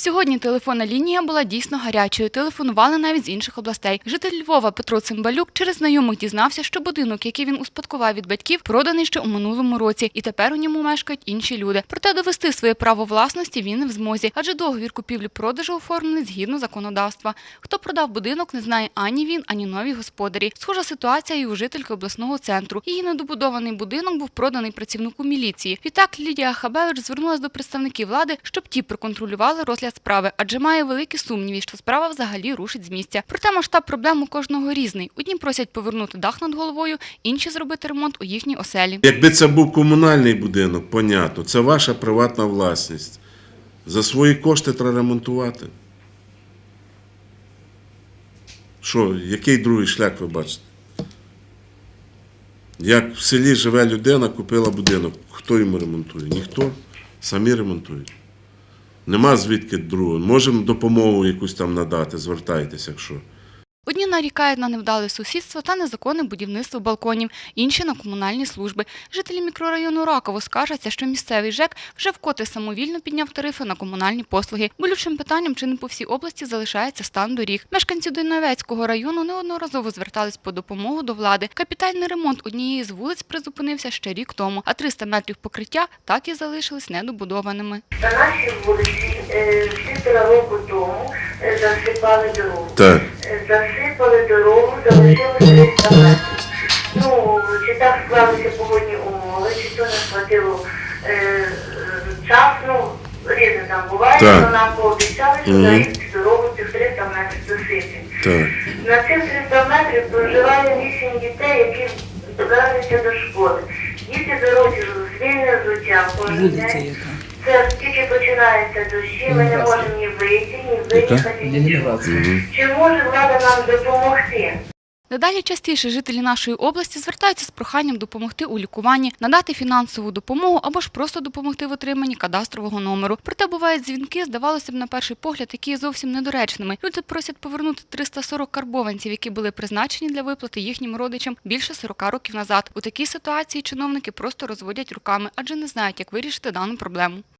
Сьогодні телефонна лінія була дійсно гарячою. Телефонували навіть з інших областей. Житель Львова Петро Цимбалюк через знайомих дізнався, що будинок, який він успадкував від батьків, проданий ще у минулому році, і тепер у ньому мешкають інші люди. Проте довести своє право власності він не в змозі, адже договір купівлі-продажу оформлений згідно законодавства. Хто продав будинок, не знає ані він, ані нові господарі. Схожа ситуація і у жительки обласного центру. Її недобудований будинок був проданий працівнику міліції. Відтак Лідія Хабевич звернулася до представників влади, щоб ті проконтролювали розгляд справи, адже має великі сумніви, що справа взагалі рушить з місця. Проте масштаб проблем у кожного різний. Одні просять повернути дах над головою, інші зробити ремонт у їхній оселі. Якби це був комунальний будинок, понятно, це ваша приватна власність. За свої кошти треба ремонтувати. Що, який другий шлях ви бачите? Як в селі живе людина, купила будинок. Хто йому ремонтує? Ніхто. Самі ремонтують. Нема звідки другого. Можемо допомогу якусь там надати, звертайтеся, якщо. Одні нарікають на невдале сусідство та незаконне будівництво балконів, інші на комунальні служби. Жителі мікрорайону Раково скаржаться, що місцевий ЖЕК вже вкотре самовільно підняв тарифи на комунальні послуги. Болючим питанням чи не по всій області залишається стан доріг. Мешканці Дойновецького району неодноразово звертались по допомогу до влади. Капітальний ремонт однієї з вулиць призупинився ще рік тому, а 300 метрів покриття так і залишились недобудованими. На нашій вулиці е, півтора року тому е, засипали дорогу. Так. Засипали дорогу, залишилось 300 метрів. Ну, чи так склалися погодні умови, чи то не схватило е, час, ну, різне там буває, Так. але нам пообіцяли, що Мгм. дають цю дорогу цих 300 метрів засипати. Так. На цих 300 метрів проживає 8 дітей, які добираються до школи. Діти беруть звільне взуття кожен Вулиця день. яка? Це тільки починається дощі, ми не можемо ні вийти. Ленінградська. Чи може влада нам допомогти? Дедалі частіше жителі нашої області звертаються з проханням допомогти у лікуванні, надати фінансову допомогу або ж просто допомогти в отриманні кадастрового номеру. Проте бувають дзвінки, здавалося б, на перший погляд, які є зовсім недоречними. Люди просять повернути 340 карбованців, які були призначені для виплати їхнім родичам більше 40 років назад. У такій ситуації чиновники просто розводять руками, адже не знають, як вирішити дану проблему.